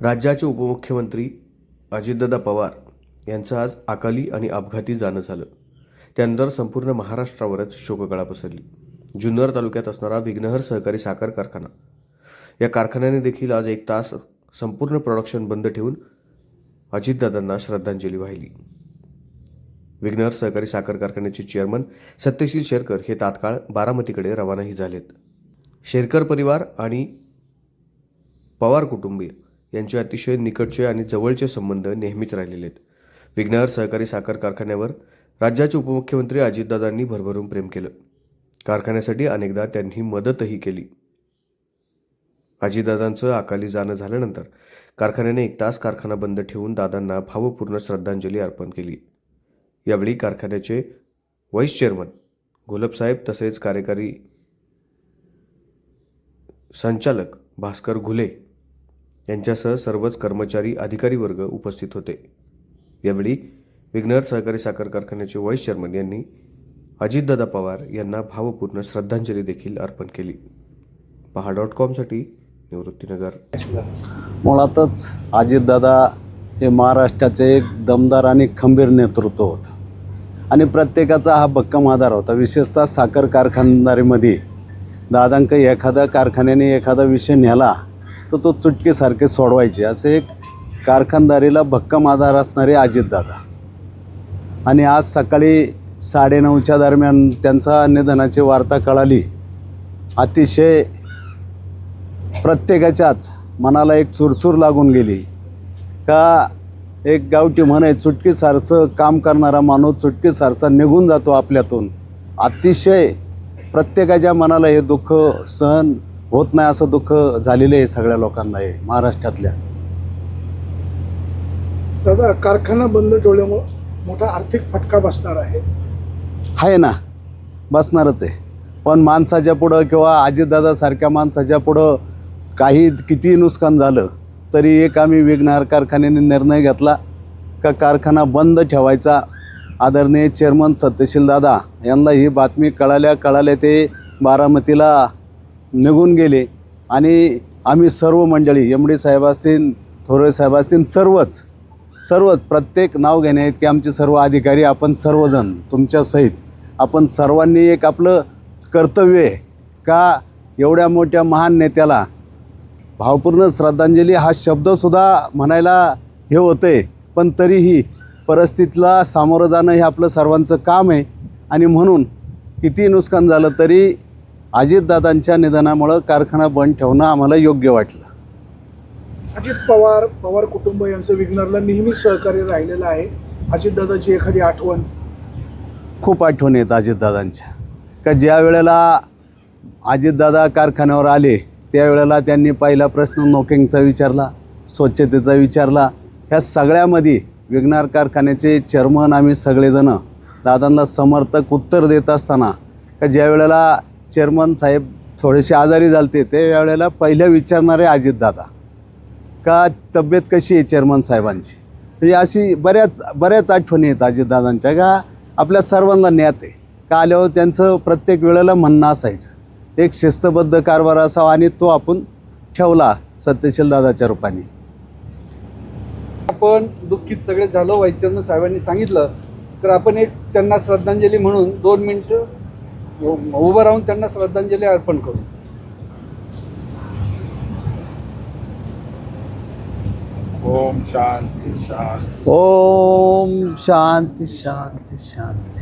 राज्याचे उपमुख्यमंत्री अजितदादा पवार यांचं आज अकाली आणि अपघाती जाणं झालं. त्यानंतर संपूर्ण महाराष्ट्रावरच शोककळा पसरली. जुन्नर तालुक्यात असणारा विघ्नहर सहकारी साखर कारखाना. या कारखान्याने देखील आज एक तास संपूर्ण प्रोडक्शन बंद ठेवून अजितदादांना श्रद्धांजली वाहिली. विघ्नहर सहकारी साखर कारखान्याचे चेअरमन सत्यशील शेरकर हे तात्काळ बारामतीकडे रवानाही झालेत. शेरकर परिवार आणि पवार कुटुंबीय यांचे अतिशय निकटचे आणि जवळचे संबंध नेहमीच राहिलेले आहेत. विघ्नहर सहकारी साखर कारखान्यावर राज्याचे उपमुख्यमंत्री अजितदादांनी भरभरून प्रेम केलं. कारखान्यासाठी अनेकदा त्यांनी मदतही केली. अजितदादांचं अकाली जाणं झाल्यानंतर कारखान्याने एक तास कारखाना बंद ठेवून दादांना भावपूर्ण श्रद्धांजली अर्पण केली. यावेळी कारखान्याचे व्हाईस चेअरमन घोलपसाहेब तसेच कार्यकारी संचालक भास्कर घुले यांच्यासह सर्वच कर्मचारी अधिकारी वर्ग उपस्थित होते. यावेळी विघ्नर सहकारी साखर कारखान्याचे व्हाईस चेअरमन यांनी अजितदादा पवार यांना भावपूर्ण श्रद्धांजली देखील अर्पण केली. पहा डॉट कॉमसाठी निवृत्तीनगर. मुळातच अजितदादा हे महाराष्ट्राचे एक दमदार आणि खंबीर नेतृत्व होतं. आणि प्रत्येकाचा हा भक्कम आधार होता. विशेषतः साखर कारखानदारीमध्ये दादांक एखाद्या कारखान्याने एखादा विषय नेला तर तो चुटकीसारखे सोडवायचे. असे एक कारखानदारीला भक्कम आधार असणारे अजितदादा. आणि आज सकाळी साडेनऊच्या दरम्यान त्यांचा निधनाची वार्ता कळाली. अतिशय प्रत्येकाच्याच मनाला एक चुरचूर लागून गेली. का एक गावठी म्हण आहे चुटकीसारचं काम करणारा माणूस चुटकीसारचा निघून जातो आपल्यातून. अतिशय प्रत्येकाच्या मनाला हे दुःख सहन होत नाही असं दुःख झालेलं आहे सगळ्या लोकांना हे महाराष्ट्रातल्या. दादा कारखाना बंद ठेवल्यामुळं मोठा आर्थिक फटका बसणार आहे. आहे ना बसणारच आहे. पण माणसाच्या पुढं किंवा अजितदादासारख्या माणसाच्या पुढं काही कितीही नुकसान झालं तरी एक आम्ही विघ्नहार कारखान्याने निर्णय घेतला का कारखाना बंद ठेवायचा? आदरणीय चेअरमन सत्यशील दादा यांना ही बातमी कळाल्या कळाल्या ते बारामतीला निघून गेले. आणि आम्ही सर्व मंडळी एम डी साहेब असतील थोरवे साहेब असतील सर्वच सर्वच प्रत्येक नाव घेण्यात की आमचे सर्व अधिकारी आपण सर्वजण तुमच्या सहित आपण सर्वांनी एक आपलं कर्तव्य आहे का एवढ्या मोठ्या महान नेत्याला भावपूर्ण श्रद्धांजली हा शब्दसुद्धा म्हणायला हे होतं आहे पण तरीही परिस्थितीला सामोरं जाणं हे आपलं सर्वांचं काम आहे. आणि म्हणून किती नुकसान झालं तरी अजितदादांच्या निधनामुळं कारखाना बंद ठेवणं आम्हाला योग्य वाटलं. अजित पवार पवार कुटुंब यांचं विघ्नरला नेहमी सहकार्य राहिलेलं आहे. अजितदादाची एखादी आठवण? खूप आठवणी आहेत अजितदादांच्या. का ज्या वेळेला अजितदादा कारखान्यावर आले त्यावेळेला त्यांनी पहिला प्रश्न नोकिंगचा विचारला स्वच्छतेचा विचारला. ह्या सगळ्यामध्ये विघ्नार कारखान्याचे चेअरमन आम्ही सगळेजणं दादांना समर्थक उत्तर देत असताना का ज्या वेळेला चेअरमन साहेब थोडेसे आजारी झालते ते वेळेला पहिल्या विचारणारे अजितदादा का तब्येत कशी आहे चेअरमन साहेबांची? म्हणजे अशी बऱ्याच बऱ्याच आठवणी आहेत अजितदादांच्या का आपल्या सर्वांना ज्ञात आहे. का आल्यावर त्यांचं प्रत्येक वेळेला म्हणणं असायचं एक शिस्तबद्ध कारभार असावा आणि तो आपण ठेवला सत्यशील दादाच्या रूपाने. आपण दुःखीत सगळे झालो वैचरण साहेबांनी सांगितलं तर आपण एक त्यांना श्रद्धांजली म्हणून दोन मिनिटं उभं राहून त्यांना श्रद्धांजली अर्पण करू. ओम शांती शांती. ओम शांती शांती शांती.